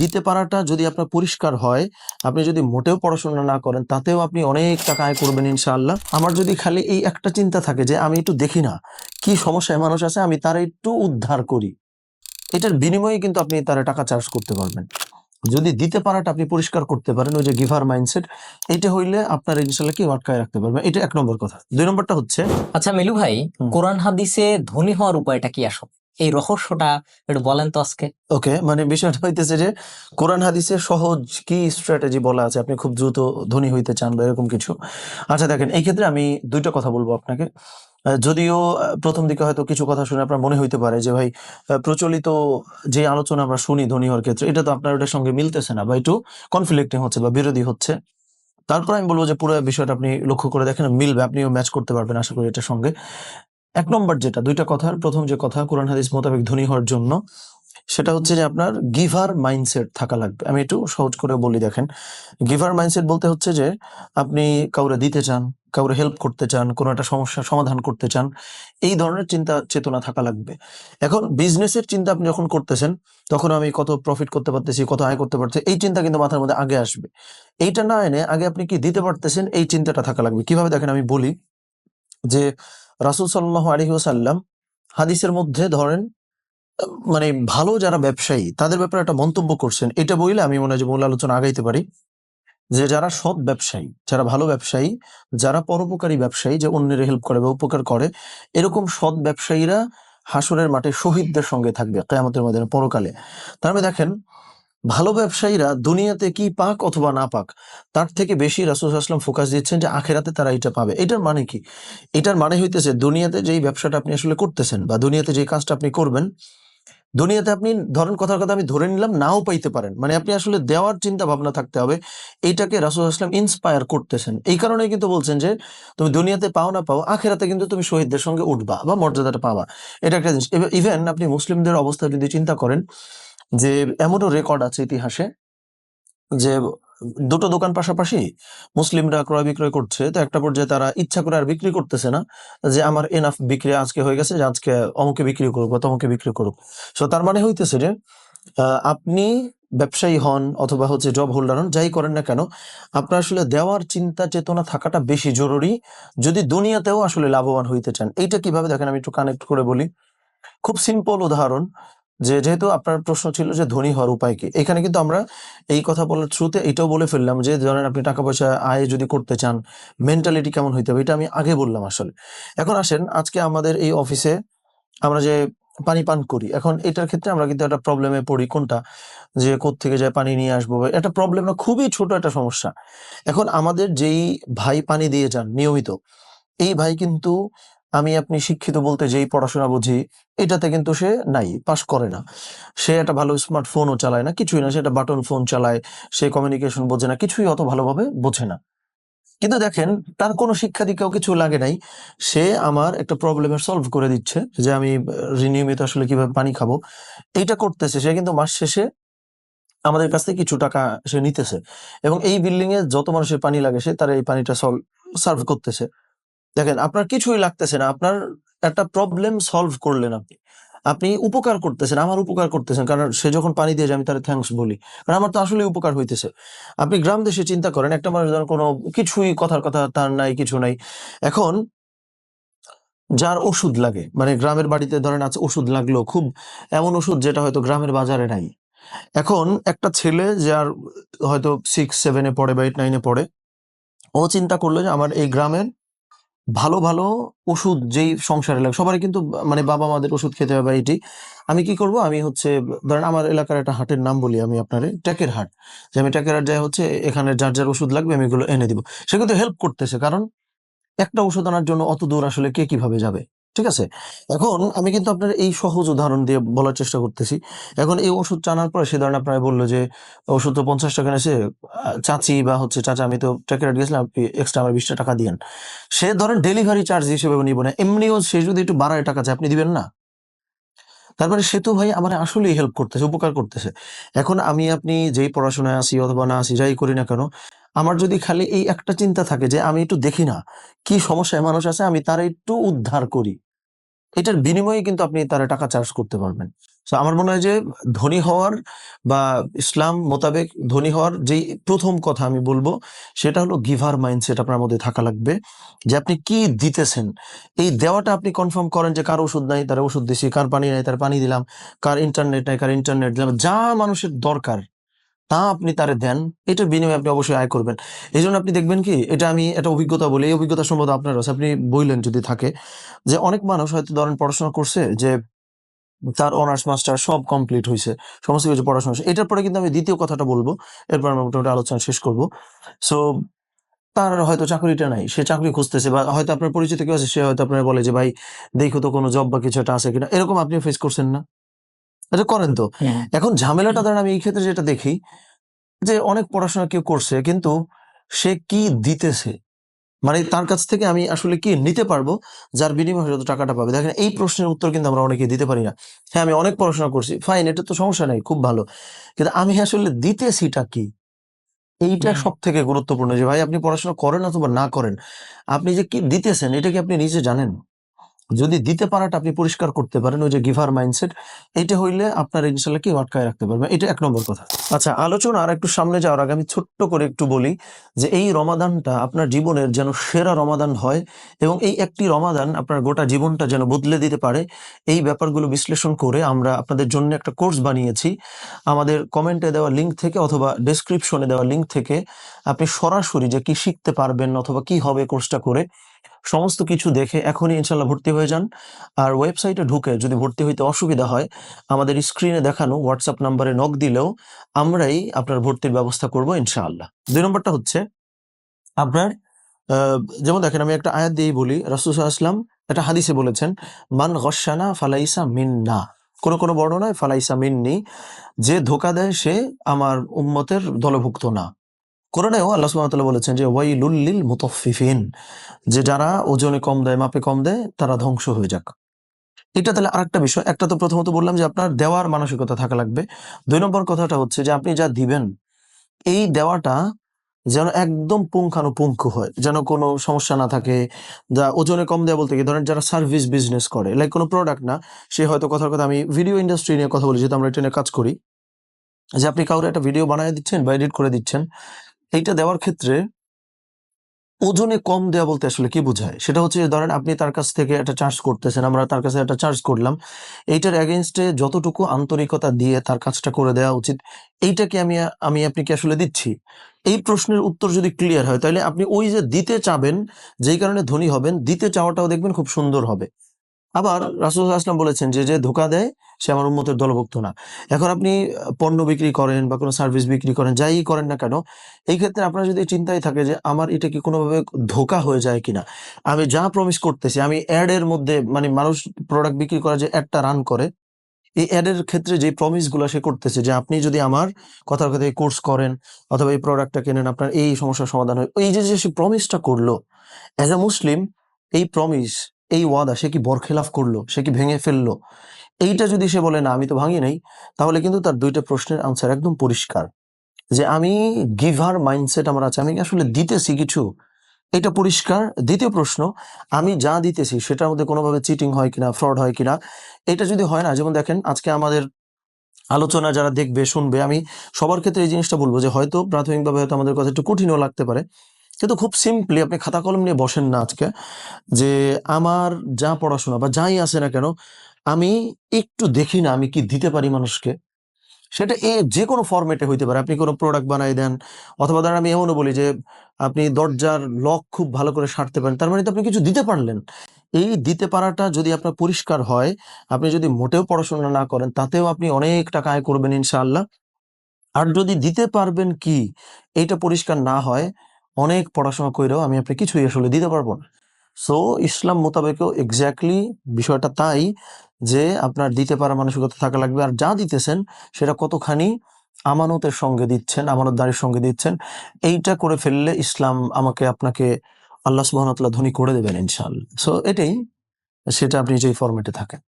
দিতে পারাটা যদি আপনার পরিষ্কার হয় আপনি যদি মোটেও পড়াশোনা না করেন তাতেও আপনি অনেক টাকা আয় করবেন ইনশাআল্লাহ। আমার যদি খালি এই একটা চিন্তা থাকে যে আমি একটু দেখি না কি সমস্যায় মানুষ আছে আমি তারা একটু উদ্ধার করি। এটার বিনিময়ে কিন্তু আপনি তারা টাকা চার্জ করতে পারবেন। যদি দিতে পারাটা আপনি পরিষ্কার করতে পারেন ওই যে গিভার মাইন্ডসেট এটা হইলে আপনার ইনশাল্লাহ কি আটকায় রাখতে পারবেন এটা এক নম্বর কথা। দুই নম্বরটা হচ্ছে আচ্ছা মেলু ভাই। কোরআন হাদিসে ধনী হওয়ার উপায়টা কি আসলে? এই রহস্যটা একটু বলেন তো আজকে। ওকে মানে বিষয়টা হইতেছে যে, কোরআন হাদিসে সহজ কি স্ট্র্যাটেজি বলা আছে? আপনি খুব দ্রুত ধনী হইতে চান বা এরকম কিছু। আচ্ছা দেখেন, এই ক্ষেত্রে আমি দুইটা কথা বলব আপনাকে। যদিও প্রথম দিকে হয়তো কিছু কথা শুনে আপনার মনে হইতে পারে যে, ভাই প্রচলিত যে আলোচনা আমরা শুনি ধনী হওয়ার ক্ষেত্রে, এটা তো আপনার ওটার সঙ্গে মিলতেছে না বা একটু কনফ্লিক্টিং হচ্ছে বা বিরোধী হচ্ছে। তারপর আমি বলব যে, পুরো বিষয়টা আপনি লক্ষ্য করে দেখেন, মিলবে, আপনিও ম্যাচ করতে পারবেন, আশা করি এটার সঙ্গে। এক নম্বর যেটা, দুইটা কথার প্রথম যে কথা, কোরআন হাদিস মোতাবেক ধনী হওয়ার জন্য, সেটা হচ্ছে যে আপনার গিভার মাইন্ডসেট থাকা লাগবে। আমি একটু সহজ করে বলি, দেখেন। গিভার মাইন্ডসেট বলতে হচ্ছে যে, আপনি কাউরে দিতে চান, কাউরে হেল্প করতে চান, কোনো একটা সমস্যার সমাধান করতে চান, এই ধরনের চিন্তা, চেতনা থাকা লাগবে। এখন বিজনেসের চিন্তা আপনি যখন করতেছেন, তখন আমি কত প্রফিট করতে পারতেছি, কত আয় করতে পারতেছি, এই চিন্তা কিন্তু মাথার মধ্যে আগে আসবে। এইটা না এনে আগে আপনি কি দিতে পারতেছেন, এই চিন্তাটা থাকা লাগবে। কীভাবে? দেখেন আমি বলি যে রাসুল সাল্লাহ আলহি ওসাল্লাম হাদিসের মধ্যে ধরেন মানে ভালো যারা ব্যবসায়ী, তাদের ব্যাপারে একটা মন্তব্য করছেন। এটা বইলে আমি মনে হয় যে মূল আলোচনা আগাইতে পারি যে যারা সৎ ব্যবসায়ী, যারা ভালো ব্যবসায়ী, যারা পরোপকারী ব্যবসায়ী, যে অন্যের হেল্প করে বা উপকার করে, এরকম সৎ ব্যবসায়ীরা হাসরের মাঠে শহীদদের সঙ্গে থাকবে, কেয়ামতের মধ্যে পরকালে। তার মানে দেখেন ভালো ব্যবসায়ীরা দুনিয়াতে কি পাক অথবা না পাক, তার থেকে বেশি রাসুল আসলাম ফোকাস দিচ্ছেন যে আখেরাতে তারা এটা পাবে। এটার মানে কি? এটার মানে হইতেছে দুনিয়াতে যেই ব্যবসাটা আপনি আসলে করতেছেন বা দুনিয়াতে যেই কাজটা আপনি করবেন, দুনিয়াতে আপনি, ধরেন কথার কথা আমি ধরে নিলাম, নাও পাইতে পারেন। মানে আপনি আসলে দেওয়ার চিন্তা ভাবনা থাকতে হবে এইটাকে রাসুল আসলাম ইন্সপায়ার করতেছেন। এই কারণে কিন্তু বলছেন যে, তুমি দুনিয়াতে পাও না পাও, আখেরাতে কিন্তু তুমি শহীদদের সঙ্গে উঠবা বা মর্যাদাটা পাবা। এটা একটা জিনিস। ইভেন আপনি মুসলিমদের অবস্থা যদি চিন্তা করেন যে এমনও রেকর্ড আছে ইতিহাসে যে দুটো দোকান পাশাপাশি মুসলিমরা ক্রয় বিক্রয় করছে, তো একটা পর্যায়ে তারা ইচ্ছা করে আর বিক্রি করতেছে না যে আমার এনাফ বিক্রি আজকে হয়ে গেছে, যে আজকে অমুকে বিক্রি করুক বা তমুকে বিক্রি করুক। সো তার মানে হইতেছে যে আপনি ব্যবসায়ী হন অথবা হচ্ছে জব হোল্ডার হন, যাই করেন না কেন, আপনার আসলে দেওয়ার চিন্তা চেতনা থাকাটা বেশি জরুরি যদি দুনিয়াতেও আসলে লাভবান হইতে চান। এইটা কীভাবে? দেখেন আমি একটু কানেক্ট করে বলি। খুব সিম্পল উদাহরণ যে যেহেতু আপনার প্রশ্ন ছিল যে ধনী হওয়ার উপায় কি, এখানে কিন্তু আমরা এই কথা বলার থ্রুতে এটাও বলে ফেললাম যে ধরেন আপনি টাকা পয়সা আয় যদি করতে চান মেন্টালিটি কেমন হইতে হবে এটা আমি আগে বললাম আসলে। এখন আসেন, আজকে আমাদের এই অফিসে আমরা যে পানি পান করি, এখন এটার ক্ষেত্রে আমরা কিন্তু একটা প্রবলেমে পড়ি, কোনটা? যে থেকে যায় পানি নিয়ে আসব এটা প্রবলেম না, খুবই ছোট একটা সমস্যা। এখন আমাদের যেই ভাই পানি দিয়ে যান, নিয়মিত, এই ভাই কিন্তু আমি আপনি শিক্ষিত বলতে যেই পড়াশোনা বুঝি, এটাতে কিন্তু সে নাই পাস করে না। সে একটা ভালো স্মার্টফোনও চালায় না, কিছুই না, সে একটা বাটন ফোন চালায়, সে কমিউনিকেশন বোঝে না, কিছুই অত ভালোভাবে বোঝে না। কিন্তু দেখেন, তার কোনো শিক্ষা দীক্ষাও কিছু লাগে নাই। সে আমার একটা প্রবলেমের সলভ করে দিচ্ছে, যে আমি নিয়মিত আসলে কীভাবে পানি খাব। এইটা করতেছে, সে কিন্তু মাস শেষে আমাদের কাছ থেকে কিছু টাকা সে নিতেছে। এবং এই বিল্ডিং এ যত মানুষের পানি লাগে, সে তার এই পানিটা সলভ সার্ভ করতেছে। দেখেন, আপনার কিছুই লাগতেছে না। আপনার একটা প্রবলেম সলভ করলেন আপনি। আপনি উপকার করতেছেন, আমার উপকার করতেছেন। কারণ সে যখন পানি দিয়ে যায়, আমি তার থ্যাঙ্কস বলি। কারণ আমার তো আসলে উপকার হইতেছে। আপনি গ্রাম দেশে চিন্তা করেন, একটা মানুষ ধরেন কোনো কিছুই, কথার কথা তার নাই, কিছু নাই। এখন যার ওষুধ লাগে মানে গ্রামের বাড়িতে ধরেন আছে ওষুধ লাগল, খুব এমন ওষুধ যেটা হয়তো গ্রামের বাজারে নাই। এখন একটা ছেলে যার হয়তো সিক্স সেভেনে পড়ে বা এইট নাইনে পড়ে, ও চিন্তা করল যে আমার এই গ্রামের ভালো ভালো ওষুধ যেই সংসারে লাগে, সবারই কিন্তু মানে বাবা মাদের ওষুধ খেতে হবে এটি। আমি কি করব? আমি হচ্ছে, ধরেন আমার এলাকার একটা হাটের নাম বলি আমি আপনার, ট্যাকের হাট। যে আমি ট্যাকের হাট যাই হচ্ছে, এখানে যার যার ওষুধ লাগবে আমি এগুলো এনে দিব। সে কিন্তু হেল্প করতেছে, কারণ একটা ওষুধ আনার জন্য অত দূর আসলে কে কীভাবে যাবে? ঠিক আছে? এখন আমি কিন্তু আপনার এই সহজ উদাহরণ দিয়ে বলার চেষ্টা করতেছি। এখন এই ওষুধ জানার পরে সে ধরেন আপনারা বলল যে, ওষুধ তো পঞ্চাশ টাকা নিয়েছে চাচি বা হচ্ছে চাচা, আমি তো ট্যাকের গেছিলাম, আপনি এক্সট্রা আমার বিশটা টাকা দিয়েন। সে ধরেন ডেলিভারি চার্জ হিসেবে নিব না। এমনিও সে যদি একটু বাড়ায় টাকা চায়, আপনি দিবেন না? তারপরে সে তো ভাই আমার আসলেই হেল্প করতেছে, উপকার করতেছে। এখন আমি, আপনি যেই পড়াশোনায় আসি অথবা না আসি যাই করি না কেন, আমার যদি খালি এই একটা চিন্তা থাকে যে, আমি একটু দেখি না, কি সমস্যায় মানুষ আছে, আমি তারা একটু উদ্ধার করি। এটার বিনিময়ে কিন্তু আপনি তারা টাকা চার্জ করতে পারবেন। তো আমার মনে হয় যে ধনী হওয়ার বা ইসলাম মোতাবেক ধনী হওয়ার যেই প্রথম কথা আমি বলব, সেটা হলো গিভার মাইন্ডসেট আপনার মধ্যে থাকা লাগবে যে আপনি কি দিতেছেন। এই দেওয়াটা আপনি কনফার্ম করেন যে কার ওষুধ নাই, তার ওষুধ দিছি, কার পানি নাই, তার পানি দিলাম, কার ইন্টারনেট নাই, কার ইন্টারনেট দিলাম, যা মানুষের দরকার। তা আপনি তারে দেন এটা বিনিময়ে আপনি অবশ্যই আয় করবেন। এই জন্য আপনি দেখবেন কি, এটা আমি একটা অভিজ্ঞতা বলি, এই অভিজ্ঞতা সম্ভবত আপনার আছে আপনি বললেন যদি থাকে, যে অনেক মানুষ হয়তো ধরেন পড়াশোনা করছে, যে তার অনার্স মাস্টার সব কমপ্লিট হয়েছে সমস্ত কিছু পড়াশোনা এটার পরে কিন্তু আমি দ্বিতীয় কথাটা বলব, এরপর আমরা মোটামুটি আলোচনা শেষ করব। সো তার হয়তো চাকরিটা নাই, সে চাকরি খুঁজতেছে বা হয়তো আপনার পরিচিত কেউ আছে, সে হয়তো আপনার বলে যে, ভাই, দেখো তো কোনো জব বা কিছু একটা আছে কিনা। এরকম আপনি ফেস করছেন না? এটা করেন তো। এখন ঝামেলাটা ধরেন আমি এই ক্ষেত্রে যেটা দেখি যে অনেক পড়াশোনা কেউ করছে কিন্তু সে কি দিতেছে? মানে তার কাছ থেকে আমি আসলে কি নিতে পারব? যার বিনিময়ে যত টাকাটা পাবে। দেখেন এই প্রশ্নের উত্তর কিন্তু আমরা অনেকে দিতে পারি না। হ্যাঁ আমি অনেক পড়াশোনা করছি ফাইন এটা তো সমস্যা নাই খুব ভালো। কিন্তু আমি আসলে দিতেছিটা কি? এইটা হুম। সব থেকে গুরুত্বপূর্ণ যে ভাই আপনি পড়াশোনা করেন অথবা না করেন। আপনি যে কি দিতেছেন এটা কি আপনি নিজে জানেন? যদি দিতে পারাটা আপনি পরিষ্কার করতে পারেন, ওই যে গিভার মাইন্ডসেট এটা হইলে আপনার ইনশাল্লাহ কি আটকায় রাখতে পারবে এটা এক নম্বর কথা। আচ্ছা আলোচনা আর একটু সামনে যাওয়ার আগে আমি ছোট্ট করে একটু বলি যে এই রমাদানটা আপনার জীবনের যেন সেরা রমাদান হয় এবং এই একটি রমাদান আপনার গোটা জীবনটা যেন বদলে দিতে পারে, এই ব্যাপারগুলো বিশ্লেষণ করে আমরা আপনাদের জন্য একটা কোর্স বানিয়েছি। আমাদের কমেন্টে দেওয়া লিঙ্ক থেকে অথবা ডেসক্রিপশনে দেওয়া লিঙ্ক থেকে আপনি সরাসরি যে কি শিখতে পারবেন অথবা কি হবে কোর্সটা করে সমস্ত কিছু দেখে এখনই ইনশাল্লাহ ভর্তি হয়ে যান। আর ওয়েবসাইটে ঢুকে যদি ভর্তি হইতে অসুবিধা হয়, আমাদের স্ক্রিনে দেখানো হোয়াটসঅ্যাপ নাম্বারে নক দিলেও আমরাই আপনার ভর্তির ব্যবস্থা করব ইনশাআল্লাহ। দুই নম্বরটা হচ্ছে, আপনার যেমন দেখেন আমি একটা আয়াত দিয়েই বলি, রাসুল আসলাম একটা হাদিসে বলেছেন, মান গসানা ফালাইসা মিন না কোনো কোন বর্ণনায় ফালাইসা মিননি। যে ধোকা দেয় সে আমার উম্মতের দলভুক্ত না। কোরআনেও আল্লাহ সুবহানাহু বলেছেন যে ওয়াই ওয়াইলুল্লিল মুতাফফিফিন যে যারা ওজনে কম দেয়, মাপে কম দেয়, তারা ধ্বংস হয়ে যাক। এটা তাহলে আরেকটা বিষয়। একটা তো প্রথমত বললাম যে, আপনার দেওয়ার মানসিকতা থাকা লাগবে। দুই নম্বর কথাটা হচ্ছে যে, আপনি যা দিবেন, এই দেওয়াটা যেন একদম পুঙ্খানুপুঙ্খ হয়, যেন কোনো সমস্যা না থাকে। যা ওজনে কম দেওয়া বলতে কি ধরেন যারা সার্ভিস বিজনেস করে, লাইক কোনো প্রোডাক্ট না, সে হয়তো কথার কথা, আমি ভিডিও ইন্ডাস্ট্রি নিয়ে কথা বলি, যেহেতু আমরা এটা নিয়ে কাজ করি। যে আপনি কাউরে একটা ভিডিও বানিয়ে দিচ্ছেন বা এডিট করে দিচ্ছেন এইটা দেওয়ার ক্ষেত্রে ওজনে কম দেওয়া বলতে আসলে কি বোঝায়? সেটা হচ্ছে, ধরেন আপনি তার কাছ থেকে একটা চার্জ করতেছেন, আমরা তার কাছে একটা চার্জ করলাম। এইটার এগেনস্টে যতটুকু আন্তরিকতা দিয়ে তার কাজটা করে দেওয়া উচিত, এইটাকে আমি আমি আপনাকে আসলে দিচ্ছি? এই প্রশ্নের উত্তর যদি ক্লিয়ার হয়, তাহলে আপনি ওই যে দিতে চাবেন, যেই কারণে ধনী হবেন, দিতে চাওয়াটাও দেখবেন খুব সুন্দর হবে। আবার রাসুল আসলাম বলেছেন, যে যে ধোকা দেয়, সে আমার উন্মতের দলভুক্ত না। এখন আপনি পণ্য বিক্রি করেন বা কোনো সার্ভিস বিক্রি করেন, যাই করেন না কেন, এই ক্ষেত্রে আপনার যদি চিন্তায় থাকে যে আমার এটা কি কোনোভাবে ধোকা হয়ে যায় কিনা, আমি যা প্রমিস করতেছি, আমি অ্যাড এর মধ্যে মানে মানুষ প্রোডাক্ট বিক্রি করার যে অ্যাডটা রান করে, এই অ্যাডের ক্ষেত্রে যে প্রমিসগুলো সে করতেছে, যে আপনি যদি আমার কথার কথা কোর্স করেন, অথবা এই প্রোডাক্টটা কেনেন, আপনার এই সমস্যার সমাধান হয় এই যে যে সে প্রমিসটা করল অ্যাজ এ মুসলিম এই প্রমিস এই ওয়াদা সে কি বরখেলাফ করল? সে কি ভেঙে ফেলল? এইটা যদি সে বলে, না, আমি তো ভাঙি নাই, তাহলে কিন্তু তার দুইটা প্রশ্নের আনসার একদম পরিষ্কার। যে আমি গিভার মাইন্ডসেট আমার আছে, আমি আসলে দিতেছি কিছু, এটা পরিষ্কার। দ্বিতীয় প্রশ্ন, আমি যা দিতেছি সেটার মধ্যে কোনোভাবে চিটিং হয় কিনা ফ্রড হয় কিনা, এটা যদি হয় না, যেমন দেখেন, আজকে আমাদের আলোচনা যারা দেখবে, শুনবে, আমি সবার ক্ষেত্রে এই জিনিসটা বলব যে হয়তো প্রাথমিকভাবে হয়তো আমাদের কথা একটু কঠিনও লাগতে পারে। কিন্তু খুব সিম্পলি আপনি খাতা কলম নিয়ে বসেন না আজকে, যে আমার যা পড়াশোনা বা যাই আছে না কেন, আমি একটু দেখি না আমি কি দিতে পারি মানুষকে। সেটা এ যে কোনো ফরম্যাটে হইতে পারে। আপনি কোনো প্রোডাক্ট বানাই দেন, অথবা ধরেন আমি এমনও বলি যে আপনি দরজার লক খুব ভালো করে সারতে পারেন, তার মানে তো আপনি কিছু দিতে পারলেন। এই দিতে পারাটা যদি আপনার পরিষ্কার হয়, আপনি যদি মোটেও পড়াশোনা না করেন, তাতেও আপনি অনেক টাকা আয় করবেন ইনশাআল্লাহ। আর যদি দিতে পারবেন কি, এইটা পরিষ্কার না হয় অনেক পড়াশোনা করেও আমি আপনি কিছুই আসলে দিতে পারব না। সো ইসলাম মোতাবেকও এক্স্যাক্টলি বিষয়টা তাই যে আপনার দিতে পারা মানসিকতা থাকা লাগবে আর যা দিতেছেন সেটা কতখানি আমানতের সঙ্গে দিচ্ছেন, আমানতদারির সঙ্গে দিচ্ছেন, এইটা করে ফেললে ইসলাম আমাকে, আপনাকে আল্লাহ সুবাহতাল্লাহ ধনী করে দেবেন ইনশাআল্লাহ। সো এটাই, সেটা আপনি যেই ফরম্যাটে থাকেন।